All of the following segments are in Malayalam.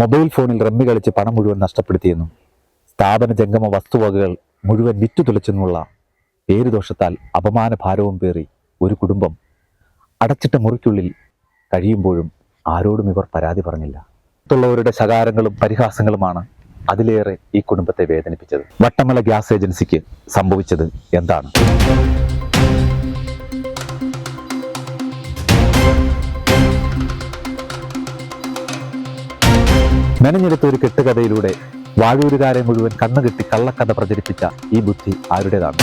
മൊബൈൽ ഫോണിൽ റമ്മി കളിച്ച് പണം മുഴുവൻ നഷ്ടപ്പെടുത്തിയെന്നും സ്ഥാപന ജംഗമ വസ്തുവകകൾ മുഴുവൻ വിറ്റു തുലച്ചെന്നുള്ള പേരുദോഷത്താൽ അപമാന ഭാരവും പേറി ഒരു കുടുംബം അടച്ചിട്ട മുറിക്കുള്ളിൽ കഴിയുമ്പോഴും ആരോടും ഇവർ പരാതി പറഞ്ഞില്ല. മറ്റുള്ളവരുടെ ശകാരങ്ങളും പരിഹാസങ്ങളുമാണ് അതിലേറെ ഈ കുടുംബത്തെ വേദനിപ്പിച്ചത്. വട്ടമല ഗ്യാസ് ഏജൻസിക്ക് സംഭവിച്ചത് എന്താണ്? മെനഞ്ഞെടുത്ത ഒരു കെട്ടുകഥയിലൂടെ വാഴൂരുകാരെ മുഴുവൻ കണ്ണുകെട്ടി കള്ളക്കഥ പ്രചരിപ്പിച്ച ഈ ബുദ്ധി ആരുടേതാണ്?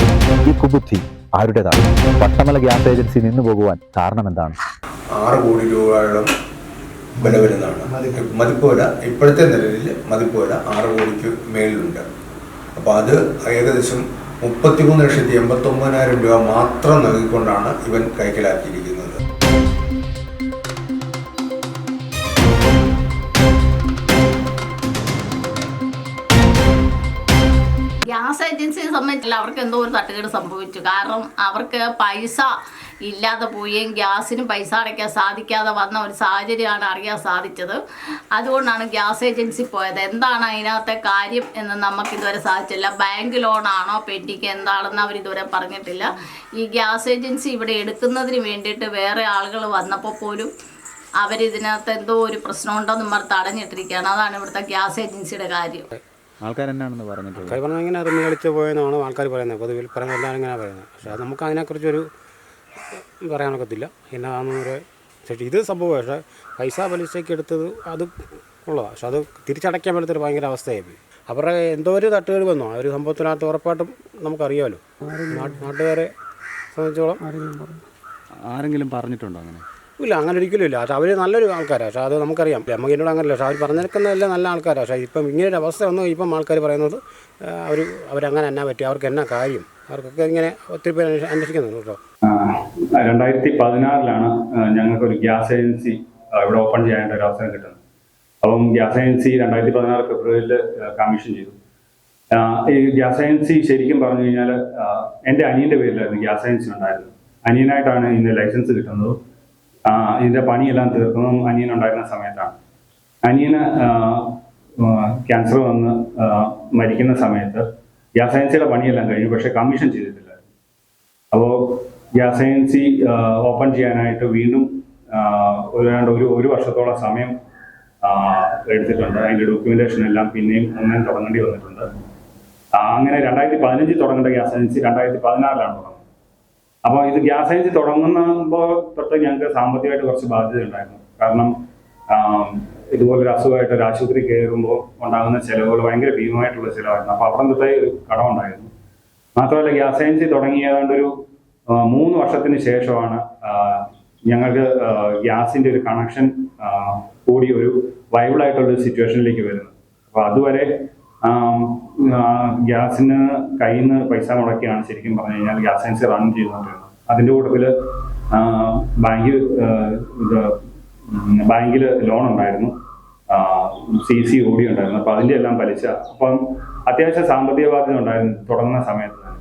ഈ കുബുദ്ധി ആരുടേതാണ്? പട്ടമല ഗ്യാസ് ഏജൻസി നിന്നു പോകുവാൻ കാരണം എന്താണ് ആറ് കോടി രൂപയോളം വില വരുന്നതാണ് മതിപ്പ് വില ഇപ്പോഴത്തെ നിലയിൽ മതിപ്പ് വില ആറ് കോടിക്ക് മേളിലുണ്ട്. അപ്പോൾ അത് ഏകദേശം മുപ്പത്തിമൂന്ന് ലക്ഷത്തി എൺപത്തൊമ്പതിനായിരം രൂപ മാത്രം നൽകിക്കൊണ്ടാണ് ഇവൻ കൈക്കലാക്കിയിരിക്കുന്നത്. ഗ്യാസ് ഏജൻസിയെ സംബന്ധിച്ചില്ല അവർക്ക് എന്തോ ഒരു തട്ടുകേട് സംഭവിച്ചു. കാരണം അവർക്ക് പൈസ ഇല്ലാതെ പോവുകയും ഗ്യാസിന് പൈസ അടയ്ക്കാൻ സാധിക്കാതെ വന്ന ഒരു സാഹചര്യമാണ് അറിയാൻ സാധിച്ചത്. അതുകൊണ്ടാണ് ഗ്യാസ് ഏജൻസി പോയത്. എന്താണ് അതിനകത്തെ കാര്യം എന്ന് നമുക്ക് ഇതുവരെ സാധിച്ചില്ല. ബാങ്ക് ലോണാണോ പെൻഡിങ് എന്താണെന്ന് അവർ ഇതുവരെ പറഞ്ഞിട്ടില്ല. ഈ ഗ്യാസ് ഏജൻസി ഇവിടെ എടുക്കുന്നതിന് വേണ്ടിയിട്ട് വേറെ ആളുകൾ വന്നപ്പോൾ പോലും അവരിതിനകത്ത് എന്തോ ഒരു പ്രശ്നമുണ്ടോ എന്ന് പറഞ്ഞ് തടഞ്ഞിട്ടിരിക്കുകയാണ് അതാണ് ഇവിടുത്തെ ഗ്യാസ് ഏജൻസിയുടെ കാര്യം. ആൾക്കാർ എന്നാണെന്ന് പറഞ്ഞിട്ടുള്ളത്? ആൾക്കാർ പറഞ്ഞാൽ ഇങ്ങനെ റിമി കളിച്ച് പോയെന്നാണ് ആൾക്കാർ പറയുന്നത്. പൊതുവിൽ പറയുന്നത് എല്ലാവരും ഇങ്ങനെ പറയുന്നത്. പക്ഷേ അത് നമുക്ക് അതിനെക്കുറിച്ചൊരു പറയാനൊക്കത്തില്ല എന്നാണെന്നൊരു പക്ഷേ ഇത് സംഭവം പക്ഷേ പൈസ പലിശയ്ക്ക് എടുത്തത് അത് ഉള്ളതാണ്. പക്ഷെ അത് തിരിച്ചടയ്ക്കാൻ പറ്റാത്തൊരു ഭയങ്കര അവസ്ഥയായി അവരുടെ എന്തോ ഒരു തട്ടുകേട് വന്നോ. ആ ഒരു സംഭവത്തിനകത്ത് ഉറപ്പായിട്ടും നമുക്കറിയാമല്ലോ. നാട്ട് നാട്ടുകാരെ സംബന്ധിച്ചോളം. ആരെങ്കിലും പറഞ്ഞിട്ടുണ്ടോ അങ്ങനെ? ഇല്ല അങ്ങനെ ഒരിക്കലും ഇല്ല. അവർ നല്ലൊരു ആൾക്കാരാണ് പക്ഷേ അത് നമുക്കറിയാം. നമുക്ക് എന്നോട് അങ്ങനെയല്ല പക്ഷേ അവർ പറഞ്ഞിരിക്കുന്നതെല്ലാം നല്ല ആൾക്കാരാണ് പക്ഷേ ഇപ്പം ഇങ്ങനെ ഒരു അവസ്ഥ വന്നു ഇപ്പം ആൾക്കാർ പറയുന്നത് അവർ അവരങ്ങനെ എന്നാ പറ്റി? അവർക്ക് എന്നാ കാര്യം? അവർക്കൊക്കെ ഇങ്ങനെ ഒത്തിരി പേര് അന്വേഷി- അന്വേഷിക്കുന്നുണ്ട് കേട്ടോ. രണ്ടായിരത്തി പതിനാറിലാണ് ഞങ്ങൾക്കൊരു ഗ്യാസ് ഏജൻസി ഇവിടെ ഓപ്പൺ ചെയ്യാനായിട്ട് ഒരു അവസരം കിട്ടുന്നത്. അപ്പം ഗ്യാസ് ഏജൻസി രണ്ടായിരത്തി പതിനാറ് ഫെബ്രുവരിയിൽ കമ്മീഷൻ ചെയ്തു. ഈ ഗ്യാസ് ഏജൻസി ശരിക്കും പറഞ്ഞു കഴിഞ്ഞാൽ എന്റെ അനിയന്റെ പേരിലായിരുന്നു ഗ്യാസ് ഏജൻസി ഉണ്ടായിരുന്നത് അനിയനായിട്ടാണ് ഇതിന്റെ ലൈസൻസ് കിട്ടുന്നത്. ആ, ഇതിന്റെ പണിയെല്ലാം തീർക്കുന്നതും അനിയൻ ഉണ്ടായിരുന്ന സമയത്താണ്. അനിയന് ക്യാൻസർ വന്ന് മരിക്കുന്ന സമയത്ത് ഗ്യാസ് ഏജൻസിയുടെ പണിയെല്ലാം കഴിഞ്ഞു പക്ഷെ കമ്മീഷൻ ചെയ്തിട്ടില്ല അപ്പോൾ ഗ്യാസ് ഏജൻസി ഓപ്പൺ ചെയ്യാനായിട്ട് വീണ്ടും ഒരു ഏതാണ്ട് ഒരു ഒരു വർഷത്തോളം സമയം എടുത്തിട്ടുണ്ട്. അതിന്റെ ഡോക്യുമെന്റേഷൻ എല്ലാം പിന്നെയും ഒന്നേം തുടങ്ങേണ്ടി വന്നിട്ടുണ്ട്. അങ്ങനെ രണ്ടായിരത്തി പതിനഞ്ചിൽ തുടങ്ങേണ്ട ഗ്യാസ് ഏജൻസി രണ്ടായിരത്തി പതിനാറിലാണ് തുടങ്ങുന്നത്. അപ്പോൾ ഇത് ഗ്യാസ് ഏജൻസി തുടങ്ങുമ്പോൾ തൊട്ട് ഞങ്ങൾക്ക് സാമ്പത്തികമായിട്ട് കുറച്ച് ബാധ്യത ഉണ്ടായിരുന്നു. കാരണം ഇതുപോലെ ഇതുപോലൊരു അസുഖമായിട്ട് ഒരു ആശുപത്രി കയറുമ്പോൾ ഉണ്ടാകുന്ന ചിലവുകൾ ഭയങ്കര ഭീമമായിട്ടുള്ള ചിലവായിരുന്നു. അപ്പോൾ അവിടെ തൊട്ടേ ഒരു കടം ഉണ്ടായിരുന്നു. മാത്രമല്ല ഗ്യാസ് ഏജൻസി തുടങ്ങിയതാണ്ട് ഒരു മൂന്ന് വർഷത്തിന് ശേഷമാണ് ഞങ്ങൾക്ക് ഗ്യാസിന്റെ ഒരു കണക്ഷൻ കൂടി ഒരു വൈബിൾ ആയിട്ടുള്ള ഒരു സിറ്റുവേഷനിലേക്ക് വരുന്നത്. അപ്പൊ അതുവരെ ഗ്യാസിന് കയ്യിൽ നിന്ന് പൈസ മുടക്കിയാണ് ശരിക്കും പറഞ്ഞു കഴിഞ്ഞാൽ ഗ്യാസ് ഏജൻസി റൺ ചെയ്തുകൊണ്ടിരുന്നത് അതിന്റെ ആ, ബാങ്ക് ഇത് ബാങ്കിൽ ലോൺ ഉണ്ടായിരുന്നു. സി സി ഓടി ഉണ്ടായിരുന്നു. അപ്പൊ അതിന്റെ എല്ലാം പലിശ. അപ്പം അത്യാവശ്യം സാമ്പത്തിക ബാധ്യത ഉണ്ടായിരുന്നു തുടങ്ങുന്ന സമയത്ത് തന്നെ.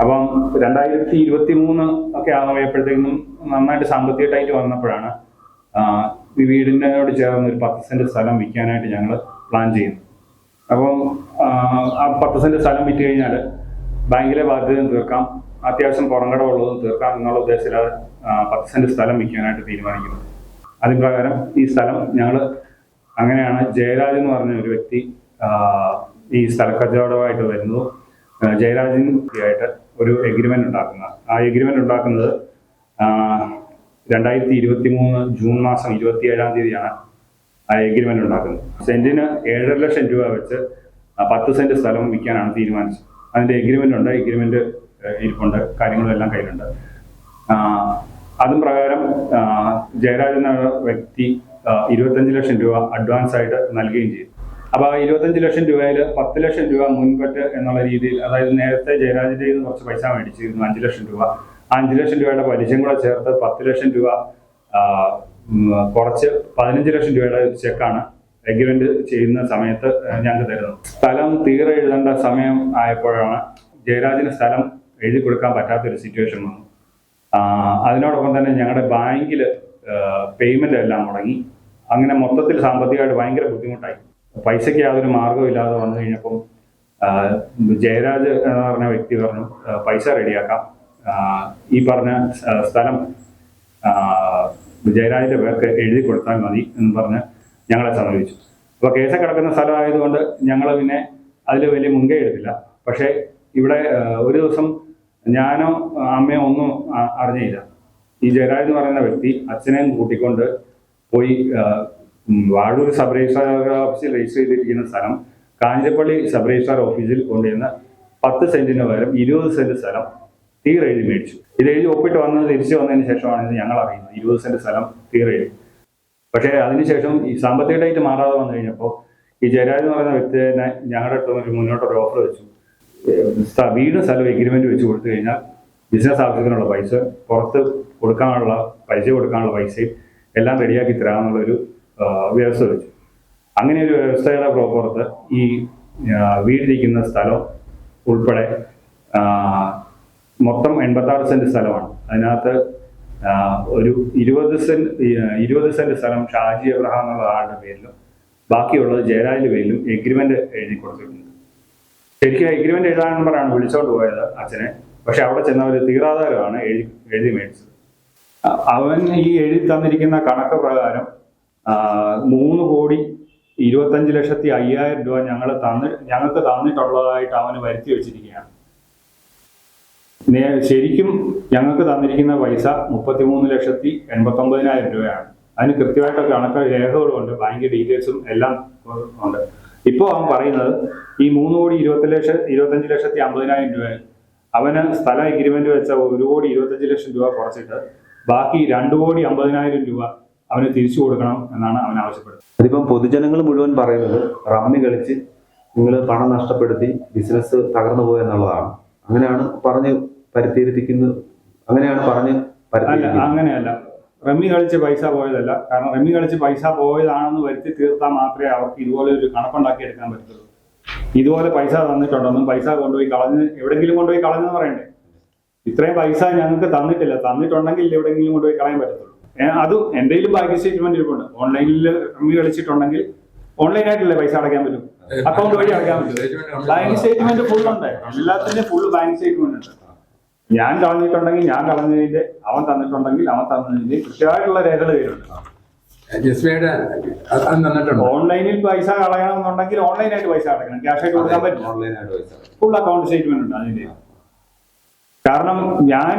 അപ്പം രണ്ടായിരത്തി ഇരുപത്തി മൂന്ന് ഒക്കെ ആകുമ്പോഴത്തേക്കും നന്നായിട്ട് സാമ്പത്തിക ടൈറ്റ് വന്നപ്പോഴാണ് ഈ വീടിനോട് ചേർന്ന് ഒരു പത്ത് സെന്റ് സ്ഥലം വിൽക്കാനായിട്ട് ഞങ്ങൾ പ്ലാൻ ചെയ്യുന്നു അപ്പം ആ, പത്ത് സെന്റ് സ്ഥലം വിറ്റ് കഴിഞ്ഞാൽ ബാങ്കിലെ ബാധ്യതയും തീർക്കാം. അത്യാവശ്യം പുറംകടമുള്ളതും തീർക്കാം എന്നുള്ള ഉദ്ദേശത്തിലാണ് പത്ത് സെന്റ് സ്ഥലം വിൽക്കാനായിട്ട് തീരുമാനിക്കുന്നത്. അതിന് പ്രകാരം ഈ സ്ഥലം ഞങ്ങൾ അങ്ങനെയാണ് ജയരാജ് എന്ന് പറഞ്ഞ ഒരു വ്യക്തി ഈ സ്ഥലക്കച്ചവടമായിട്ട് വരുന്നു ആ, ജയരാജിനായിട്ട് ഒരു എഗ്രിമെന്റ് ഉണ്ടാക്കുന്നത്. ആ എഗ്രിമെന്റ് ഉണ്ടാക്കുന്നത് രണ്ടായിരത്തി ഇരുപത്തി മൂന്ന് ജൂൺ മാസം ഇരുപത്തി ഏഴാം തീയതിയാണ്. ആ എഗ്രിമെന്റ് ഉണ്ടാക്കുന്നത്. സെന്റിന് ഏഴര ലക്ഷം രൂപ വെച്ച് പത്ത് സെന്റ് സ്ഥലം വിൽക്കാനാണ് തീരുമാനിച്ചത്. അതിന്റെ എഗ്രിമെന്റ് ഉണ്ട്. എഗ്രിമെന്റ് ഇരിപ്പുണ്ട്. കാര്യങ്ങളെല്ലാം കയ്യിലുണ്ട്. അതും പ്രകാരം ജയരാജ് എന്ന വ്യക്തി ഇരുപത്തഞ്ച് ലക്ഷം രൂപ അഡ്വാൻസ് ആയിട്ട് നൽകുകയും ചെയ്തു. അപ്പൊ ആ ഇരുപത്തഞ്ച് ലക്ഷം രൂപയിൽ പത്ത് ലക്ഷം രൂപ മുൻപറ്റ് എന്നുള്ള രീതിയിൽ അതായത് നേരത്തെ ജയരാജിന്റെ നിന്ന് കുറച്ച് പൈസ മേടിച്ചിരുന്നു അഞ്ച് ലക്ഷം രൂപ. ആ അഞ്ച് ലക്ഷം രൂപയുടെ പലിശയും കൂടെ ചേർത്ത് പത്ത് ലക്ഷം രൂപ കുറച്ച് പതിനഞ്ച് ലക്ഷം രൂപയുടെ ചെക്കാണ് എഗ്രിമെന്റ് ചെയ്യുന്ന സമയത്ത് ഞങ്ങൾക്ക് തരുന്നത്. സ്ഥലം തീരെ എഴുതേണ്ട സമയം ആയപ്പോഴാണ് ജയരാജിന് സ്ഥലം എഴുതി കൊടുക്കാൻ പറ്റാത്തൊരു സിറ്റുവേഷൻ വന്നു. അതിനോടൊപ്പം തന്നെ ഞങ്ങളുടെ ബാങ്കിൽ പേയ്മെന്റ് എല്ലാം മുടങ്ങി. അങ്ങനെ മൊത്തത്തിൽ സാമ്പത്തികമായിട്ട് ഭയങ്കര ബുദ്ധിമുട്ടായി. പൈസയ്ക്ക് യാതൊരു മാർഗവും ഇല്ലാതെ വന്നു കഴിഞ്ഞപ്പം ജയരാജ് എന്ന് പറഞ്ഞ വ്യക്തി പറഞ്ഞു പൈസ റെഡിയാക്കാം ഈ പറഞ്ഞ സ്ഥ- സ്ഥലം ജയരാജിന്റെ പേർക്ക് എഴുതി കൊടുത്താൽ മതി എന്ന് പറഞ്ഞ് ഞങ്ങളെ സമീപിച്ചു അപ്പോൾ കേസ് കിടക്കുന്ന സ്ഥലമായതുകൊണ്ട് ഞങ്ങൾ പിന്നെ അതിൽ വലിയ മുൻകൈ എടുത്തില്ല. പക്ഷേ ഇവിടെ ഒരു ദിവസം ഞാനോ അമ്മയോ ഒന്നും അറിഞ്ഞില്ല. ഈ ജയരാജ് എന്ന് പറയുന്ന വ്യക്തി അച്ഛനെയും കൂട്ടിക്കൊണ്ട് പോയി വാഴൂർ സബ് രജിസ്ട്രാർ ഓഫീസിൽ രജിസ്റ്റർ ചെയ്തിരിക്കുന്ന സ്ഥലം കാഞ്ഞിരപ്പള്ളി സബ് രജിസ്ട്രാർ ഓഫീസിൽ കൊണ്ടുവരുന്ന പത്ത് സെന്റിന് പകരം ഇരുപത് സെന്റ് സ്ഥലം തീർ എഴുതി മേടിച്ചു. ഇത് എഴുതി ഒപ്പിട്ട് വന്നത് തിരിച്ചു വന്നതിന് ശേഷമാണ് ഇത് ഞങ്ങൾ അറിയുന്നത്. ഇരുപത് സെന്റ് സ്ഥലം തീർ എഴുതി പക്ഷേ അതിനുശേഷം ഈ സാമ്പത്തിക ഡേറ്റ് മാറാതെ വന്നു കഴിഞ്ഞപ്പോൾ ഈ ജയരാജ് എന്ന് പറയുന്ന വ്യക്തി തന്നെ ഞങ്ങളുടെ അടുത്ത് ഒരു മുന്നോട്ടൊരു ഓഫർ വെച്ചു. വീട് സ്ഥലവും എഗ്രിമെന്റ് വെച്ച് കൊടുത്തു കഴിഞ്ഞാൽ ബിസിനസ് ആവശ്യത്തിനുള്ള പൈസ പുറത്ത് കൊടുക്കാനുള്ള പൈസ കൊടുക്കാനുള്ള പൈസയും എല്ലാം റെഡിയാക്കി തരാമെന്നുള്ളൊരു വ്യവസ്ഥ വെച്ചു. അങ്ങനെ ഒരു വ്യവസ്ഥയുടെ പുറത്ത് ഈ വീടിരിക്കുന്ന സ്ഥലം ഉൾപ്പെടെ മൊത്തം എൺപത്താറ് സെന്റ് സ്ഥലമാണ്. അതിനകത്ത് ഒരു ഇരുപത് സെന്റ് ഇരുപത് സെന്റ് സ്ഥലം ഷാജി എബ്രഹാം എന്നുള്ള ആളുടെ പേരിലും ബാക്കിയുള്ളത് ജയരാജിന്റെ പേരിലും എഗ്രിമെന്റ് എഴുതി കൊടുത്തിട്ടുണ്ട്. ശരിക്കും എഗ്രിമെന്റ് എഴുതാൻ നമ്പറാണ് വിളിച്ചോണ്ട് പോയത് അച്ഛനെ. പക്ഷെ അവിടെ ചെന്നവർ തീരാധാരമാണ് എഴുതി എഴുതി മേടിച്ചത്. അവൻ ഈ എഴുതി തന്നിരിക്കുന്ന കണക്ക് പ്രകാരം മൂന്ന് കോടി ഇരുപത്തഞ്ച് ലക്ഷത്തി അയ്യായിരം രൂപ ഞങ്ങൾ തന്നി ഞങ്ങൾക്ക് തന്നിട്ടുള്ളതായിട്ട് അവന് വരുത്തി വെച്ചിരിക്കുകയാണ്. ശരിക്കും ഞങ്ങൾക്ക് തന്നിരിക്കുന്ന പൈസ മുപ്പത്തിമൂന്ന് ലക്ഷത്തി എൺപത്തൊമ്പതിനായിരം രൂപയാണ്. അതിന് കൃത്യമായിട്ട് കണക്ക് രേഖകളുമുണ്ട് ബാങ്ക് ഡീറ്റെയിൽസും എല്ലാം ഉണ്ട്. ഇപ്പോൾ അവൻ പറയുന്നത് ഈ മൂന്ന് കോടി ഇരുപത്തി ലക്ഷം ഇരുപത്തഞ്ച് ലക്ഷത്തി അമ്പതിനായിരം രൂപ അവന് സ്ഥല എഗ്രിമെന്റ് വെച്ച ഒരു കോടി ഇരുപത്തഞ്ച് ലക്ഷം രൂപ കുറച്ചിട്ട് ബാക്കി രണ്ട് കോടി അമ്പതിനായിരം രൂപ അവന് തിരിച്ചു കൊടുക്കണം എന്നാണ് അവൻ ആവശ്യപ്പെടുന്നത്. അതിപ്പം പൊതുജനങ്ങൾ മുഴുവൻ പറയുന്നത് റമ്മി കളിച്ച് നിങ്ങൾ പണം നഷ്ടപ്പെടുത്തി ബിസിനസ് തകർന്നു പോയെന്നുള്ളതാണ്. അങ്ങനെയാണ് പറഞ്ഞ് പരിശീലിപ്പിക്കുന്നത് അങ്ങനെയാണ് പറഞ്ഞ് അല്ല അങ്ങനെയല്ല. റമ്മി കളിച്ച് പൈസ പോയതല്ല. കാരണം റമ്മി കളിച്ച് പൈസ പോയതാണെന്ന് വരുത്തി തീർത്താൽ മാത്രമേ അവർക്ക് ഇതുപോലെ ഒരു കണക്കുണ്ടാക്കി എടുക്കാൻ പറ്റത്തുള്ളൂ. ഇതുപോലെ പൈസ തന്നിട്ടുണ്ടെന്നും പൈസ കൊണ്ടുപോയി കളഞ്ഞ് എവിടെങ്കിലും കൊണ്ടുപോയി കളഞ്ഞെന്ന് പറയണ്ടേ? ഇത്രയും പൈസ ഞങ്ങൾക്ക് തന്നിട്ടില്ല. തന്നിട്ടുണ്ടെങ്കിൽ എവിടെയെങ്കിലും കൊണ്ടുപോയി കളയാൻ പറ്റത്തുള്ളൂ. അതും എന്റെ ബാങ്ക് സ്റ്റേറ്റ്മെന്റ് ഇരിപ്പുണ്ട്. ഓൺലൈനിൽ റമ്മി കളിച്ചിട്ടുണ്ടെങ്കിൽ ഓൺലൈനായിട്ടല്ലേ പൈസ അടയ്ക്കാൻ പറ്റും? അക്കൗണ്ട് വഴി അടയ്ക്കാൻ പറ്റും. ബാങ്ക് സ്റ്റേറ്റ്മെന്റ് ഫുൾ ഉണ്ട്. എല്ലാത്തിന്റെ ഫുൾ ബാങ്ക് സ്റ്റേറ്റ്മെന്റ് ഉണ്ട്. ഞാൻ കളഞ്ഞിട്ടുണ്ടെങ്കിൽ ഞാൻ കളഞ്ഞതിന്റെ അവൻ തന്നിട്ടുണ്ടെങ്കിൽ അവൻ തന്നതിന്റെ കൃത്യമായിട്ടുള്ള രേഖകൾ കയ്യിലുണ്ട്. ഓൺലൈനിൽ പൈസ കളയണമെന്നുണ്ടെങ്കിൽ ഓൺലൈനായിട്ട് പൈസ അടക്കണം. ക്യാഷ് ആയിട്ട് കൊടുക്കാൻ പറ്റും ഓൺലൈനായിട്ട് പൈസ ഫുൾ അക്കൗണ്ട് സ്റ്റേറ്റ്മെന്റ് ഉണ്ട് അതിന്റെ. കാരണം ഞാൻ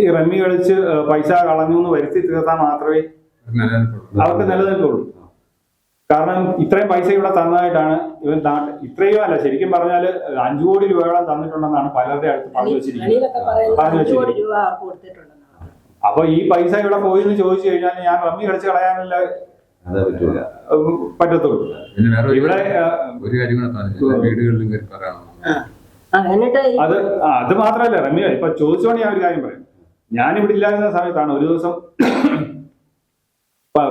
ഈ റമ്മി കളിച്ച് പൈസ കളഞ്ഞു എന്ന് വരുത്തി തീർത്താൽ മാത്രമേ അവർക്ക് നിലനിൽക്കുള്ളൂ കാരണം ഇത്രയും പൈസ ഇവിടെ തന്നതായിട്ടാണ് ഇവൻ നാട്ട് ഇത്രയും അല്ല ശരിക്കും പറഞ്ഞാൽ അഞ്ചു കോടി രൂപയോളം തന്നിട്ടുണ്ടെന്നാണ് പലരുടെ അടുത്ത് പറഞ്ഞു വെച്ചിരിക്കുന്നത്. അപ്പൊ ഈ പൈസ ഇവിടെ പോയി എന്ന് ചോദിച്ചു കഴിഞ്ഞാൽ ഞാൻ റമ്മി കളിച്ച് കളയാനല്ല പറ്റത്തുള്ളൂ. ഇവിടെ ഒരു കാര്യം വീടുകളിലും അത് അത് മാത്രല്ല റമ്മി ഇപ്പൊ ചോദിച്ചോണ്ട് ഞാൻ ഒരു കാര്യം പറയും. ഞാൻ ഇവിടെ ഇല്ലായിരുന്ന സമയത്താണ് ഒരു ദിവസം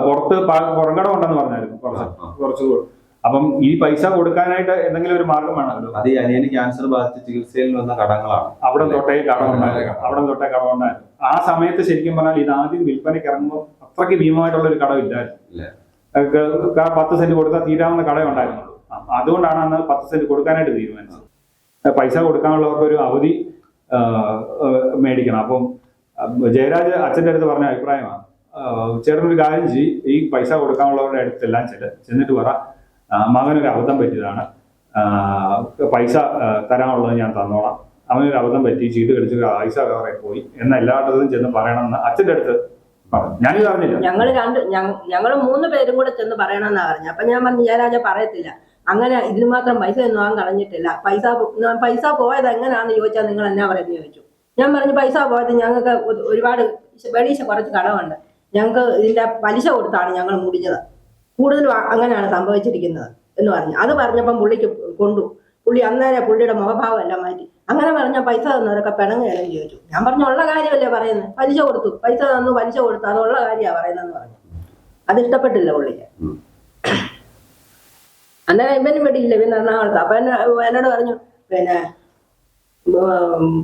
പുറത്ത് പുറംകട ഉണ്ടെന്ന് പറഞ്ഞായിരുന്നു കുറച്ച് കുറച്ച്. അപ്പം ഈ പൈസ കൊടുക്കാനായിട്ട് എന്തെങ്കിലും ഒരു മാർഗം വേണമല്ലോ അത് ഈ അനിയന് ക്യാൻസർ ബാധിച്ച് ചികിത്സയിൽ വന്ന കടങ്ങളാണ്. അവിടെ തൊട്ടേ കടമുണ്ടായിരുന്നു അവിടെ തൊട്ടേ കടമുണ്ടായിരുന്നു ആ സമയത്ത് ശരിക്കും പറഞ്ഞാൽ ഇത് ആദ്യം വിൽപ്പനയ്ക്ക് ഇറങ്ങുമ്പോൾ അത്രയ്ക്ക് ഭീമമായിട്ടുള്ള ഒരു കടം ഇല്ലായിരുന്നു. പത്ത് സെന്റ് കൊടുത്താൽ തീരാവുന്ന കട ഉണ്ടായിരുന്നുള്ളൂ. അതുകൊണ്ടാണ് അന്ന് പത്ത് സെന്റ് കൊടുക്കാനായിട്ട് തീരുമാനിച്ചത്. പൈസ കൊടുക്കാനുള്ളവർക്ക് ഒരു അവധി മേടിക്കണം. അപ്പം ജയരാജ് അച്ഛന്റെ അടുത്ത് പറഞ്ഞ അഭിപ്രായമാണ്. ആ, ഒരു കാര്യം ചെയ്യ്. ഈ പൈസ കൊടുക്കാനുള്ളവരുടെ അടുത്തെല്ലാം ചെല്ല. ചെന്നിട്ട് പറ. മകനൊരു അബദ്ധം പറ്റിയതാണ്. പൈസ തരാനുള്ളത് ഞാൻ തന്നോളാം. അവനൊരു അബദ്ധം പറ്റി ചീട്ട് കളിച്ച് പൈസ വേറെ പോയി. എന്ന എല്ലായിടത്തും ചെന്ന് പറയണമെന്ന് അച്ഛന്റെ അടുത്ത് ഞാനിത് ഞങ്ങൾ രണ്ട് ഞങ്ങൾ മൂന്ന് പേരും കൂടെ ചെന്ന് പറയണമെന്നാ പറഞ്ഞു. അപ്പൊ ഞാൻ പറഞ്ഞു ജയരാജ പറയത്തില്ല. അങ്ങനെ ഇതിന് മാത്രം പൈസ ഒന്നും ആ കളഞ്ഞിട്ടില്ല. പൈസ പൈസ പോയത് എങ്ങനെയാണെന്ന് ചോദിച്ചാൽ നിങ്ങൾ എന്നാ പറയുന്നത് ചോദിച്ചു. ഞാൻ പറഞ്ഞു പൈസ പോയത് ഞങ്ങൾക്ക് ഒരുപാട് വെളീശ കുറച്ച് കടമുണ്ട് ഞങ്ങൾക്ക് ഇതിന്റെ പലിശ കൊടുത്താണ് ഞങ്ങൾ മുടിഞ്ഞത്. കൂടുതലും അങ്ങനെയാണ് സംഭവിച്ചിരിക്കുന്നത് എന്ന് പറഞ്ഞു. അത് പറഞ്ഞപ്പം പുള്ളിക്ക് കൊണ്ടു. പുള്ളി അന്നേരം പുള്ളിയുടെ മുഖഭാവം എല്ലാം മാറ്റി. അങ്ങനെ പറഞ്ഞ പൈസ തന്നവരൊക്കെ പിണങ്ങുകയെല്ലാം ചോദിച്ചു. ഞാൻ പറഞ്ഞു ഉള്ള കാര്യമല്ലേ പറയുന്നത്? പലിശ കൊടുത്തു. പൈസ തന്നു പലിശ കൊടുത്തു. അതുള്ള കാര്യമാണ് പറയുന്നതെന്ന് പറഞ്ഞു. അത് ഇഷ്ടപ്പെട്ടില്ല പുള്ളിക്ക്. അന്നേരം ഇവനും വെടിയില്ല ഇവൻ എറണാകുളത്ത് അപ്പൊ എന്നോട് പറഞ്ഞു പിന്നെ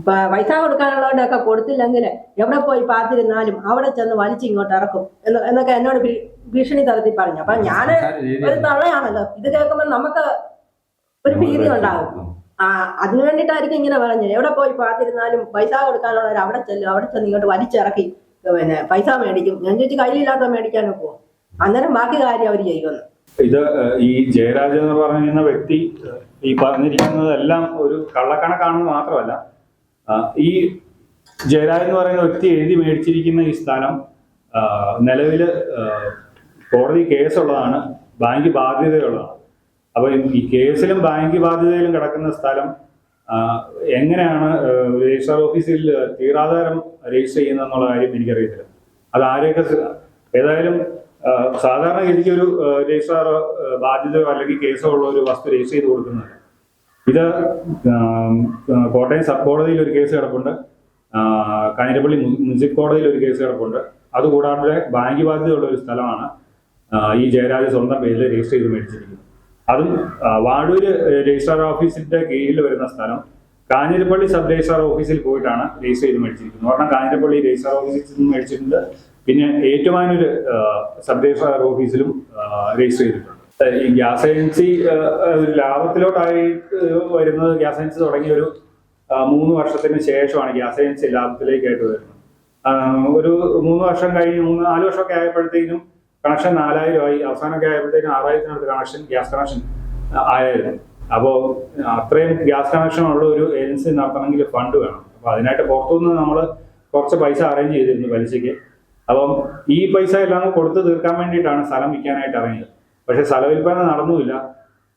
പൈസ കൊടുക്കാനുള്ളവരുടെയൊക്കെ കൊടുത്തില്ലെങ്കിൽ എവിടെ പോയി പാത്തിരുന്നാലും അവിടെ ചെന്ന് വലിച്ചു ഇങ്ങോട്ട് ഇറക്കും. എന്ന് എന്നൊക്കെ എന്നോട് ഭീ- ഭീഷണി തരത്തിൽ പറഞ്ഞു. അപ്പൊ ഞാൻ ഒരു തള്ളയാണല്ലോ. ഇത് കേൾക്കുമ്പോൾ നമുക്ക് ഒരു ഭീതി ഉണ്ടാകും. ആ അതിനു വേണ്ടിയിട്ടായിരിക്കും ഇങ്ങനെ പറഞ്ഞത്. എവിടെ പോയി പാത്തിരുന്നാലും പൈസ കൊടുക്കാനുള്ളവർ അവിടെ ചെല്ലും അവിടെ ചെന്ന് ഇങ്ങോട്ട് വലിച്ചിറക്കി. പിന്നെ പൈസ മേടിക്കും. ഞാൻ ചോദിച്ചു കയ്യിലില്ലാത്ത മേടിക്കാനോ പോകും അന്നേരം ബാക്കി കാര്യം അവർ ചെയ്യുമെന്ന്. ഇത് ഈ ജയരാജ് എന്ന് പറയുന്ന വ്യക്തി ഈ പറഞ്ഞിരിക്കുന്നതെല്ലാം ഒരു കള്ളക്കണക്കാണെന്ന് മാത്രമല്ല ഈ ജയരാജ് എന്ന് പറയുന്ന വ്യക്തി എഴുതി മേടിച്ചിരിക്കുന്ന ഈ സ്ഥലം നിലവിൽ കോടതി കേസുള്ളതാണ് ബാങ്ക് ബാധ്യതയുള്ളതാണ്. അപ്പൊ ഈ കേസിലും ബാങ്ക് ബാധ്യതയിലും കിടക്കുന്ന സ്ഥലം എങ്ങനെയാണ് രജിസ്റ്റർ ഓഫീസിൽ തീരാധാരം രജിസ്റ്റർ ചെയ്യുന്നതെന്നുള്ള കാര്യം എനിക്കറിയത്തില്ല. അത് ആരെയൊക്കെ ഏതായാലും സാധാരണഗതിക്ക് ഒരു രജിസ്ട്രാർ ബാധ്യതയോ അല്ലെങ്കിൽ കേസോ ഉള്ള ഒരു വസ്തു രജിസ്റ്റർ ചെയ്ത് കൊടുക്കുന്നത് ഇത് കോട്ടയം സബ് കോടതിയിൽ ഒരു കേസ് കിടപ്പുണ്ട്. കാഞ്ഞിരപ്പള്ളി മുനിസിപ്പൽ കോടതിയിൽ ഒരു കേസ് കിടപ്പുണ്ട്. അതുകൂടാതെ ബാങ്ക് ബാധ്യതയുള്ള ഒരു സ്ഥലമാണ് ഈ ജയരാജ് സ്വന്തം പേരിൽ രജിസ്റ്റർ ചെയ്ത് മേടിച്ചിരിക്കുന്നത്. അതും വാടൂര് രജിസ്ട്രാർ ഓഫീസിന്റെ കീഴിൽ വരുന്ന സ്ഥലം കാഞ്ഞിരപ്പള്ളി സബ് രജിസ്ട്രാർ ഓഫീസിൽ പോയിട്ടാണ് രജിസ്റ്റർ ചെയ്ത് മേടിച്ചിരിക്കുന്നത്. കാരണം കാഞ്ഞിരപ്പള്ളി രജിസ്ട്രാർ ഓഫീസിൽ നിന്ന് മേടിച്ചിട്ടുണ്ട്. പിന്നെ ഏറ്റുമാനൂര് ആ, സബ് രജിസ്ട്രാർ ഓഫീസിലും രജിസ്റ്റർ ചെയ്തിട്ടുണ്ട്. ഈ ഗ്യാസ് ഏജൻസി ലാഭത്തിലോട്ടായി വരുന്നത് ഗ്യാസ് ഏജൻസി തുടങ്ങിയ ഒരു മൂന്ന് വർഷത്തിന് ശേഷമാണ് ഗ്യാസ് ഏജൻസി ലാഭത്തിലേക്കായിട്ട് വരുന്നത്. ഒരു മൂന്ന് വർഷം കഴിഞ്ഞ് മൂന്ന് നാല് വർഷമൊക്കെ ആയപ്പോഴത്തേക്കും കണക്ഷൻ നാലായിരം ആയി അവസാനമൊക്കെ ആയപ്പോഴത്തേക്കും ആറായിരത്തിനടുത്ത് കണക്ഷൻ ഗ്യാസ് കണക്ഷൻ ആയായിരുന്നു. അപ്പോൾ അത്രയും ഗ്യാസ് കണക്ഷൻ ഉള്ള ഒരു ഏജൻസി നടത്തണമെങ്കിൽ ഫണ്ട് വേണം. അപ്പോൾ അതിനായിട്ട് പുറത്തുനിന്ന് നമ്മൾ കുറച്ച് പൈസ അറേഞ്ച് ചെയ്തിരുന്നു പലിശയ്ക്ക്. അപ്പം ഈ പൈസ എല്ലാം കൊടുത്ത് തീർക്കാൻ വേണ്ടിയിട്ടാണ് സ്ഥലം വിൽക്കാനായിട്ട് ഇറങ്ങിയത്. പക്ഷേ സ്ഥല വിൽപ്പന നടന്നുമില്ല.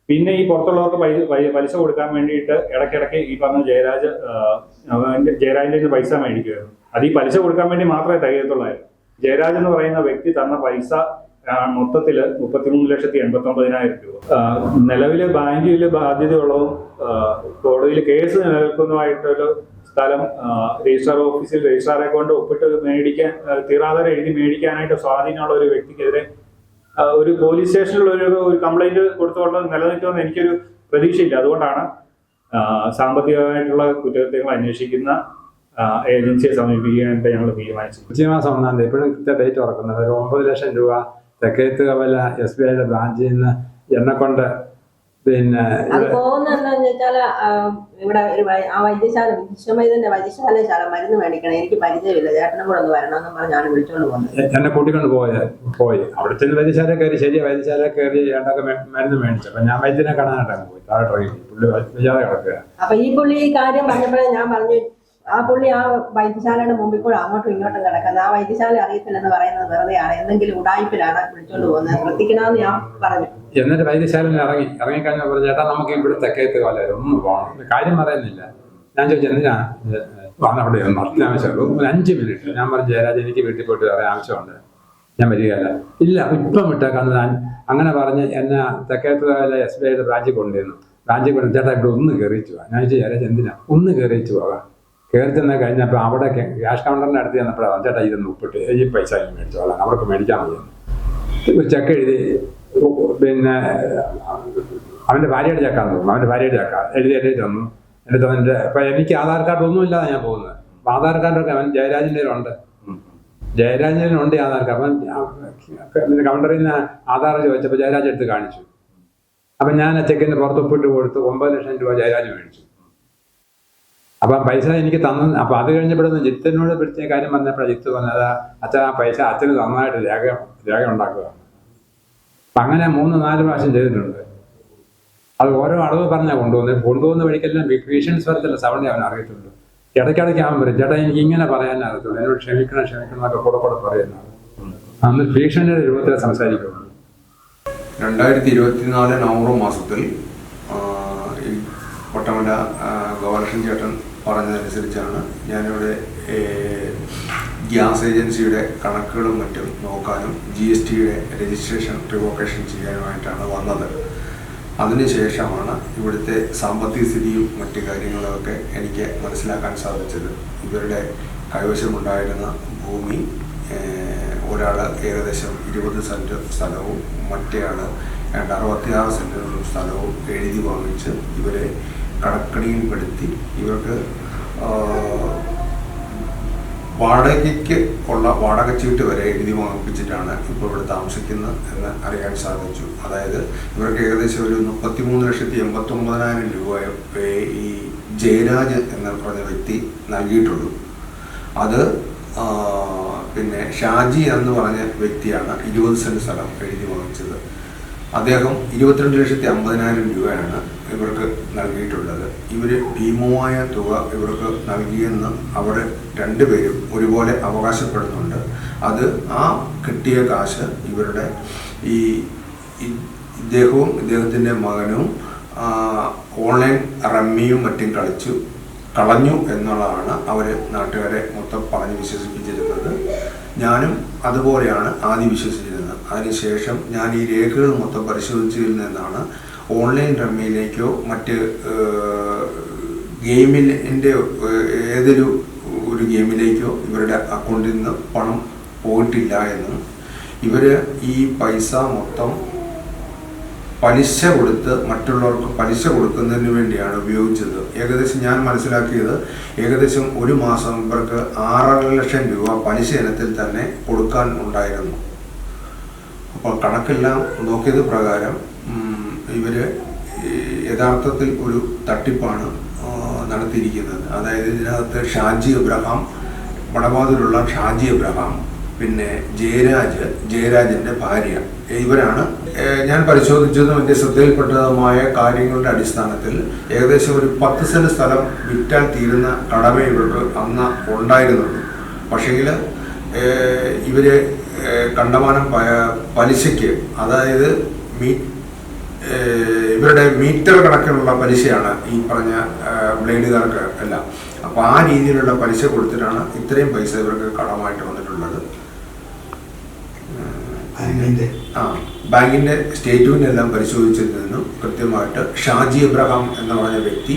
പിന്നെ ഈ പുറത്തുള്ളവർക്ക് പലിശ കൊടുക്കാൻ വേണ്ടിയിട്ട് ഇടയ്ക്കിടയ്ക്ക് ഈ പറഞ്ഞ ജയരാജ് ജയരാജിന്റെ പൈസ മേടിക്കുമായിരുന്നു അത് ഈ പലിശ കൊടുക്കാൻ വേണ്ടി മാത്രമേ തികയത്തുള്ളായിരുന്നു ജയരാജ് എന്ന് പറയുന്ന വ്യക്തി തന്ന പൈസ മൊത്തത്തിൽ മുപ്പത്തിമൂന്ന് ലക്ഷത്തി എൺപത്തി ഒമ്പതിനായിരം രൂപ നിലവിൽ ബാങ്കിൽ ബാധ്യതയുള്ളതും കോടതിയിൽ കേസ് നിലനിൽക്കുന്നതുമായിട്ടൊരു സ്ഥലം രജിസ്ട്രാർ ഓഫീസിൽ രജിസ്ട്രാറെ കൊണ്ട് ഒപ്പിട്ട് മേടിക്കാൻ തീറാതെ എഴുതി മേടിക്കാനായിട്ട് സ്വാധീനമുള്ള ഒരു വ്യക്തിക്കെതിരെ ഒരു പോലീസ് സ്റ്റേഷനിൽ ഒരു ഒരു കംപ്ലൈന്റ് കൊടുത്തുകൊണ്ട് നിലനിൽക്കുമെന്ന് എനിക്കൊരു പ്രതീക്ഷയില്ല. അതുകൊണ്ടാണ് സാമ്പത്തികമായിട്ടുള്ള കുറ്റകൃത്യങ്ങൾ അന്വേഷിക്കുന്ന ഏജൻസിയെ സമീപിക്കാനായിട്ട് ഞങ്ങൾ തീരുമാനിച്ചത്. ഉച്ച മാസം ഒന്നാം തീയതി ഇപ്പോഴും കൃത്യ ഡേറ്റ് ഉറക്കുന്നത് ഒരു ഒമ്പത് ലക്ഷം രൂപ തെക്കേത്ത് കവല എസ് ബി ഐയുടെ ബ്രാഞ്ചിൽ നിന്ന് എന്നെ കൊണ്ട് പിന്നെ ഇവിടെ ആ വൈദ്യശാല വിശ്വമൈതന്റെ വൈദ്യശാലശാല മരുന്ന് മേടിക്കണം. എനിക്ക് പരിചയമില്ല. ചേട്ടനും കൂടെ ഒന്ന് വരണമെന്ന് പറഞ്ഞാണ് വിളിച്ചോണ്ട് പോകുന്നത് എന്നെ കൂട്ടിക്കൊണ്ട് പോയ പോയി. അവിടെ ചെന്ന് വൈദ്യശാല കയറി ശരി വൈദ്യശാല കയറി ഏണ്ടൊക്കെ മരുന്ന് മേടിച്ചു. അപ്പൊ ഞാൻ വൈദ്യനെ കാണാനായിട്ടാണ് പോയി താഴെ പുള്ളി വിചാരം കിടക്കുക അപ്പൊ ഈ പുള്ളി ഈ കാര്യം പറഞ്ഞപ്പോഴേ ഞാൻ പറഞ്ഞു ആ പുള്ളി ആ വൈദ്യശാലയുടെ മുമ്പിൽ കൂടെ അങ്ങോട്ടും ഇങ്ങോട്ടും കിടക്കുന്നത് ആ വൈദ്യശാല അറിയത്തില്ലെന്ന് പറയുന്നത് വെറുതെയാണ് എന്തെങ്കിലും ഉടായ്പിലാണ് വിളിച്ചോണ്ട് പോകുന്നത്. ശ്രദ്ധിക്കണമെന്ന് ഞാൻ പറഞ്ഞു. എന്നിട്ട് വൈദ്യശാലയിൽ ഇറങ്ങി ഇറങ്ങിക്കഴിഞ്ഞാൽ പറഞ്ഞു ചേട്ടാ നമുക്ക് ഇവിടെ തെക്കേത്ത് കാലം ഒന്ന് പോകണം കാര്യം പറയുന്നില്ല. ഞാൻ ചോദിച്ചു എന്തിനാ? വന്ന അവിടെ അത്യാവശ്യമുള്ളൂ ഒരു അഞ്ച് മിനിറ്റ്. ഞാൻ പറഞ്ഞു ജയരാജ് എനിക്ക് വീട്ടിൽ പോയിട്ട് വേറെ ആവശ്യമുണ്ട്. ഞാൻ വരികയല്ല. ഇല്ല ഇപ്പം വിട്ടേക്കാന്ന് ഞാൻ അങ്ങനെ പറഞ്ഞ് എന്നെ തെക്കേത്ത് കവല എസ് ബി ഐയുടെ ബ്രാഞ്ചിൽ കൊണ്ടുവന്നു. ബ്രാഞ്ചിൽ കൊണ്ടു ചേട്ടാ ഇവിടെ ഒന്ന് കയറിച്ചു പോകാം ഞാൻ ചോദിച്ചു ജയരാജ് എന്തിനാ? ഒന്ന് കയറിച്ചു പോകാം കയറി ചെന്ന് കഴിഞ്ഞപ്പോൾ അവിടെ ക്യാഷ് കൗണ്ടറിന്റെ അടുത്ത് ചെന്നപ്പോഴാണ് ചേട്ടാ ഇതൊന്ന് ഉപ്പിട്ട് ഈ പൈസ മേടിച്ചോളാം അവർക്ക് മേടിക്കാൻ മതിയെന്ന്. ചെക്ക് എഴുതി പിന്നെ അവന്റെ ഭാര്യയുടെ ചെക്കാന്ന് തോന്നുന്നു. അവന്റെ ഭാര്യയുടെ ചെക്ക എഴുതി എഴുതി തന്നു. എന്നിട്ട് അവന്റെ ഇപ്പം എനിക്ക് ആധാർ കാർഡ് ഒന്നും ഇല്ലാതെ ഞാൻ പോകുന്നത്. അപ്പം ആധാർ കാർഡൊക്കെ അവൻ ജയരാജിന്റെ ഉണ്ട് ജയരാജിന്റെ ഉണ്ട് ആധാർ കാർഡ്. അപ്പം കൗണ്ടറിൽ നിന്ന് ആധാർ ചോദിച്ചപ്പോൾ ജയരാജ് എടുത്ത് കാണിച്ചു. അപ്പം ഞാൻ ആ ചെക്കിന് പുറത്ത് ഒപ്പിട്ട് കൊടുത്ത് ഒമ്പത് ലക്ഷം രൂപ ജയരാജ് മേടിച്ചു. അപ്പം പൈസ എനിക്ക് തന്ന അപ്പം അത് കഴിഞ്ഞപ്പോഴൊന്ന് ജിത്തിനോട് പിടിച്ച കാര്യം വന്നപ്പോൾ ജിത്ത് പറഞ്ഞത് അച്ഛൻ ആ പൈസ അച്ഛന് നന്നായിട്ട് രേഖ രേഖ ഉണ്ടാക്കുക. അപ്പം അങ്ങനെ മൂന്ന് നാല് പ്രാവശ്യം ചെയ്തിട്ടുണ്ട്. അത് ഓരോ അളവ് പറഞ്ഞാൽ കൊണ്ടുപോകുന്നത് കൊണ്ടുപോകുന്ന വഴിക്കെല്ലാം ഭീഷണി സ്വരത്തില്ല സവണ്ടി അവൻ അറിയത്തുള്ളൂ ഇടയ്ക്കിടയ്ക്ക് അവൻ പറയും ചേട്ടാ എനിക്ക് ഇങ്ങനെ പറയാൻ അറിയത്തുള്ളൂ. എന്നോട് ക്ഷമിക്കണം ക്ഷമിക്കണം എന്നൊക്കെ കൂടെ കൂടെ പറയുന്നത് അന്ന് ഭീഷണിയുടെ രൂപത്തിൽ സംസാരിക്കുള്ളൂ രണ്ടായിരത്തി ഇരുപത്തിനാല് നവംബർ മാസത്തിൽ ആ, ഗോപാലകൃഷ്ണൻ ചേട്ടൻ പറഞ്ഞതനുസരിച്ചാണ് ഞാനിവിടെ ഗ്യാസ് ഏജൻസിയുടെ കണക്കുകളും മറ്റും നോക്കാനും ജി എസ് ടിയുടെ രജിസ്ട്രേഷൻ റിവോക്കേഷൻ ചെയ്യാനുമായിട്ടാണ് വന്നത്. അതിനുശേഷമാണ് ഇവിടുത്തെ സാമ്പത്തിക സ്ഥിതിയും മറ്റു കാര്യങ്ങളൊക്കെ എനിക്ക് മനസ്സിലാക്കാൻ സാധിച്ചത്. ഇവരുടെ കൈവശമുണ്ടായിരുന്ന ഭൂമി ഒരാൾ ഏകദേശം ഇരുപത് സെന്റ് സ്ഥലവും മറ്റേയാൾ രണ്ട് അറുപത്തിയാറ് സെന്റ് സ്ഥലവും എഴുതി വാങ്ങിച്ച് ഇവരെ കടക്കണിയിൽപ്പെടുത്തി ഇവർക്ക് വാടകയ്ക്ക് ഉള്ള വാടക ചീട്ട് വരെ എഴുതി വാങ്ങിപ്പിച്ചിട്ടാണ് ഇപ്പോൾ ഇവിടെ താമസിക്കുന്നത് എന്ന് അറിയാൻ സാധിച്ചു. അതായത് ഇവർക്ക് ഏകദേശം ഒരു മുപ്പത്തിമൂന്ന് ലക്ഷത്തി എൺപത്തൊമ്പതിനായിരം രൂപ ഈ ജയരാജ് എന്ന് പറഞ്ഞ വ്യക്തി നൽകിയിട്ടുള്ളൂ. അത് പിന്നെ ഷാജി എന്ന് പറഞ്ഞ വ്യക്തിയാണ് ഇരുപത് സെന്റ് സ്ഥലം എഴുതി വാങ്ങിച്ചത്. അദ്ദേഹം ഇരുപത്തിരണ്ട് ലക്ഷത്തി അമ്പതിനായിരം രൂപയാണ് ഇവർക്ക് നൽകിയിട്ടുള്ളത്. ഇവർ ഭീമമായ തുക ഇവർക്ക് നൽകിയെന്ന് അവർ രണ്ടുപേരും ഒരുപോലെ അവകാശപ്പെടുന്നുണ്ട്. അത് ആ കിട്ടിയ കാശ് ഇവരുടെ ഈ ഇദ്ദേഹവും ഇദ്ദേഹത്തിന്റെ മകനും ഓൺലൈൻ റമ്മിയും മറ്റും കളിച്ചു കളഞ്ഞു എന്നുള്ളതാണ് അവർ നാട്ടുകാരെ മൊത്തം പറഞ്ഞ് വിശ്വസിപ്പിച്ചിരുന്നത്. ഞാനും അതുപോലെയാണ് ആദ്യം വിശ്വസിച്ചിരുന്നത്. അതിനുശേഷം ഞാൻ ഈ രേഖകൾ മൊത്തം പരിശോധിച്ചതിൽ നിന്നാണ് ഓൺലൈൻ റമ്മിയിലേക്കോ മറ്റ് ഗെയിമിന്റെ ഏതൊരു ഒരു ഗെയിമിലേക്കോ ഇവരുടെ അക്കൗണ്ടിൽ നിന്ന് പണം പോയിട്ടില്ല എന്നും. ഇവർ ഈ പൈസ മൊത്തം പലിശ കൊടുത്ത് മറ്റുള്ളവർക്ക് പലിശ കൊടുക്കുന്നതിന് വേണ്ടിയാണ് ഉപയോഗിച്ചത്. ഏകദേശം ഞാൻ മനസ്സിലാക്കിയത് ഏകദേശം ഒരു മാസം ഇവർക്ക് ആറര ലക്ഷം രൂപ പലിശ ഇനത്തിൽ തന്നെ കൊടുക്കാൻ ഉണ്ടായിരുന്നു. അപ്പോൾ കണക്കെല്ലാം നോക്കിയത് പ്രകാരം ഈ യഥാർത്ഥത്തിൽ ഒരു തട്ടിപ്പാണ് നടത്തിയിരിക്കുന്നത്. അതായത് ഇതിനകത്ത് ഷാജി എബ്രഹാം വടവാതിലുള്ള ഷാജി എബ്രഹാം പിന്നെ ജയരാജ് ജയരാജിന്റെ ഭാര്യ ഇവരാണ്. ഞാൻ പരിശോധിച്ചതും എന്റെ ശ്രദ്ധയിൽപ്പെട്ടതുമായ കാര്യങ്ങളുടെ അടിസ്ഥാനത്തിൽ ഏകദേശം ഒരു പത്ത് സെന്റ് സ്ഥലം വിറ്റാൽ തീരുന്ന കടമ ഇവർക്ക് അന്ന് ഉണ്ടായിരുന്നുള്ളൂ. പക്ഷേങ്കിൽ ഇവർ കണ്ടമാനം പലിശയ്ക്ക് അതായത് മീ ഇവരുടെ മീറ്റർ കണക്കിനുള്ള പലിശയാണ് ഈ പറഞ്ഞ ബ്ലേഡുകാർക്ക് എല്ലാം. അപ്പോൾ ആ രീതിയിലുള്ള പലിശ കൊടുത്തിട്ടാണ് ഇത്രയും പൈസ ഇവർക്ക് കടമായിട്ട് വന്നിട്ടുള്ളത്. ആ ബാങ്കിന്റെ സ്റ്റേറ്റ്മെന്റ് എല്ലാം പരിശോധിച്ചതിൽ നിന്നും കൃത്യമായിട്ട് ഷാജി എബ്രഹാം എന്ന് പറഞ്ഞ വ്യക്തി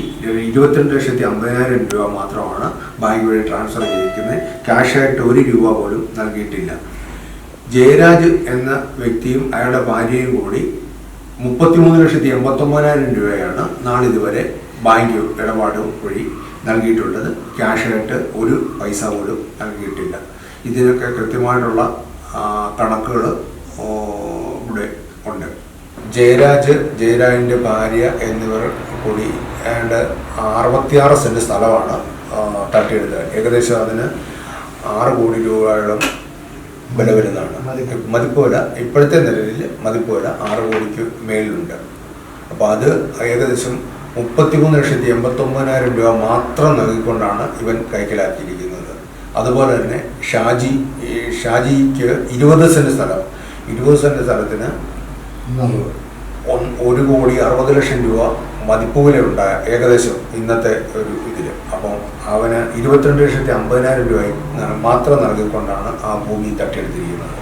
ഇരുപത്തിരണ്ട് ലക്ഷത്തി അമ്പതിനായിരം രൂപ മാത്രമാണ് ബാങ്ക് വഴി ട്രാൻസ്ഫർ ചെയ്തിരിക്കുന്നത്. ക്യാഷായിട്ട് ഒരു രൂപ പോലും നൽകിയിട്ടില്ല. ജയരാജ് എന്ന വ്യക്തിയും അയാളുടെ ഭാര്യയും കൂടി മുപ്പത്തിമൂന്ന് ലക്ഷത്തി എൺപത്തൊമ്പതിനായിരം രൂപയാണ് നാളിതുവരെ ബാങ്ക് ഇടപാട് വഴി നൽകിയിട്ടുള്ളത്. ക്യാഷായിട്ട് ഒരു പൈസ പോലും നൽകിയിട്ടില്ല. ഇതിനൊക്കെ കൃത്യമായിട്ടുള്ള കണക്കുകൾ ഇവിടെ ഉണ്ട്. ജയരാജ് ജയരാജിന്റെ ഭാര്യ എന്നിവർ കൂടി ഏതാണ്ട് അറുപത്തിയാറ് സെന്റ് സ്ഥലമാണ് തട്ടിയെടുത്തത്. ഏകദേശം അതിന് ആറ് കോടി രൂപയോളം വില വരുന്നതാണ് മതിപ്പ് ഇപ്പോഴത്തെ നിലയിൽ മതിപ്പോല ആറ് കോടിക്ക് മേളിലുണ്ട്. അപ്പോൾ അത് ഏകദേശം മുപ്പത്തിമൂന്ന് ലക്ഷത്തി എൺപത്തൊമ്പതിനായിരം രൂപ മാത്രം നൽകിക്കൊണ്ടാണ് ഇവൻ കൈക്കലാക്കിയിരിക്കുന്നത്. അതുപോലെ തന്നെ ഷാജി ഷാജിക്ക് ഇരുപത് സെന്റ് സ്ഥലം. ഇരുപത് സെന്റ് സ്ഥലത്തിന് ഒരു കോടി അറുപത് ലക്ഷം രൂപ മതിപ്പ് വിലയുണ്ടായ ഏകദേശം ഇന്നത്തെ ഒരു ഇതിൽ അപ്പം അവന് ഇരുപത്തിരണ്ട് ലക്ഷത്തി അമ്പതിനായിരം രൂപ മാത്രം നൽകിക്കൊണ്ടാണ് ആ ഭൂമി തട്ടിയെടുത്തിരിക്കുന്നത്.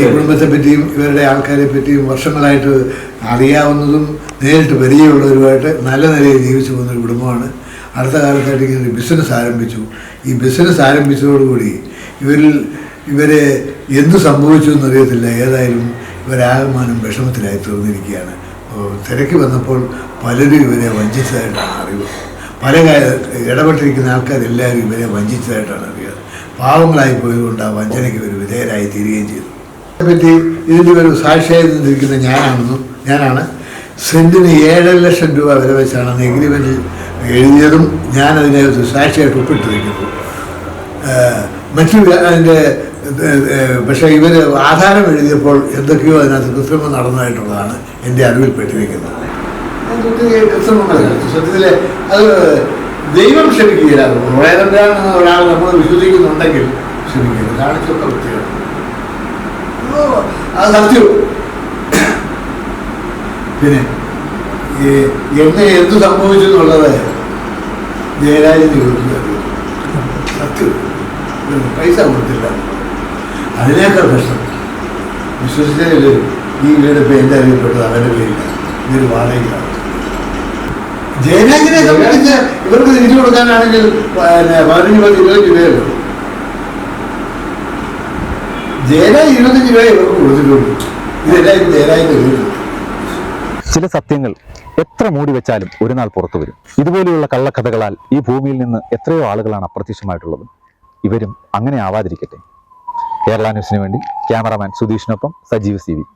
ഈ കുടുംബത്തെ പറ്റിയും ഇവരുടെ ആൾക്കാരെ പറ്റിയും വർഷങ്ങളായിട്ട് അറിയാവുന്നതും നേരിട്ട് പരിചയമുള്ളവരുമായിട്ട് നല്ല നിലയിൽ ജീവിച്ചു പോകുന്ന ഒരു കുടുംബമാണ്. അടുത്ത കാലത്തായിട്ട് ഇങ്ങനെ ഒരു ബിസിനസ് ആരംഭിച്ചു. ഈ ബിസിനസ് ആരംഭിച്ചതോടുകൂടി ഇവരിൽ ഇവരെ എന്ത് സംഭവിച്ചു എന്നറിയത്തില്ല. ഏതായാലും ഇവരാകമാനം വിഷമത്തിലായി തീർന്നിരിക്കുകയാണ്. തിരക്ക് വന്നപ്പോൾ പലരും ഇവരെ വഞ്ചിച്ചതായിട്ടാണ് അറിവ് പല ഇടപെട്ടിരിക്കുന്ന ആൾക്കാരെല്ലാവരും ഇവരെ വഞ്ചിച്ചതായിട്ടാണ് അറിയുക. പാവങ്ങളായി പോയതുകൊണ്ട് ആ വഞ്ചനയ്ക്ക് ഇവർ വിധേയരായി തീരുകയും ചെയ്തു. അതിനെപ്പറ്റി ഇതിന്റെ ഒരു സാക്ഷിയായി നിന്നിരിക്കുന്ന ഞാനാണെന്നും ഞാനാണ്. സെന്റിന് ഏഴര ലക്ഷം രൂപ വില വെച്ചാണ് അന്ന് എഗ്രിമെന്റിൽ എഴുതിയതും ഞാൻ ഒരു സാക്ഷിയായിട്ട് ഒപ്പിട്ടിരിക്കുന്നു. മറ്റു അതിന്റെ പക്ഷേ ഇവർ ആധാരം എഴുതിയപ്പോൾ എന്തൊക്കെയോ അതിനകത്ത് കൃത്രിമം നടന്നതായിട്ടുള്ളതാണ്. എന്റെ അറിവിൽ പെട്ടിരിക്കുന്നത്. സത്യത്തിൽ അത് ദൈവം ക്ഷമിക്കുകയില്ല. പ്രേതന്റാണെന്ന് ഒരാൾ നമ്മൾ വിശ്വസിക്കുന്നുണ്ടെങ്കിൽ ക്ഷമിക്കില്ല കാണിച്ചൊക്കെ വൃത്തിയാണ് അത് സത്യവും പിന്നെ എന്നെ എന്ത് സംഭവിച്ചു എന്നുള്ളത് ജയരാജന് ചോദിച്ചു. സത്യം. പൈസ കൊടുത്തില്ല. അതിനേക്കാൾ കഷ്ടം വിശ്വസിച്ചതിൽ ഈ വീട് പേരിന്റെ അറിയപ്പെട്ടത് അവന്റെ പേരിലാണ് ഇതൊരു വാടകയാണ് ജയരാജനെ സംബന്ധിച്ച് ഇവർക്ക് തിരിച്ചു കൊടുക്കാനാണെങ്കിൽ പതിനഞ്ച് പത്ത് ഇരുപത്തഞ്ച് രൂപയുള്ളൂ ജയരാജ് ഇരുപത്തഞ്ച് രൂപ ഇവർക്ക് കൊടുത്തിട്ടുള്ളൂ. ഇതെല്ലാം ജയരാജിന്റെ വീട് ചില സത്യങ്ങൾ എത്ര മൂടി വെച്ചാലും ഒരു നാൾ പുറത്തു വരും. ഇതുപോലെയുള്ള കള്ളക്കഥകളാൽ ഈ ഭൂമിയിൽ നിന്ന് എത്രയോ ആളുകളാണ് അപ്രത്യക്ഷമായിട്ടുള്ളത്. ഇവരും അങ്ങനെ ആവാതിരിക്കട്ടെ. കേരള ന്യൂസിന് വേണ്ടി ക്യാമറാമാൻ സുധീഷിനൊപ്പം സജീവ് സി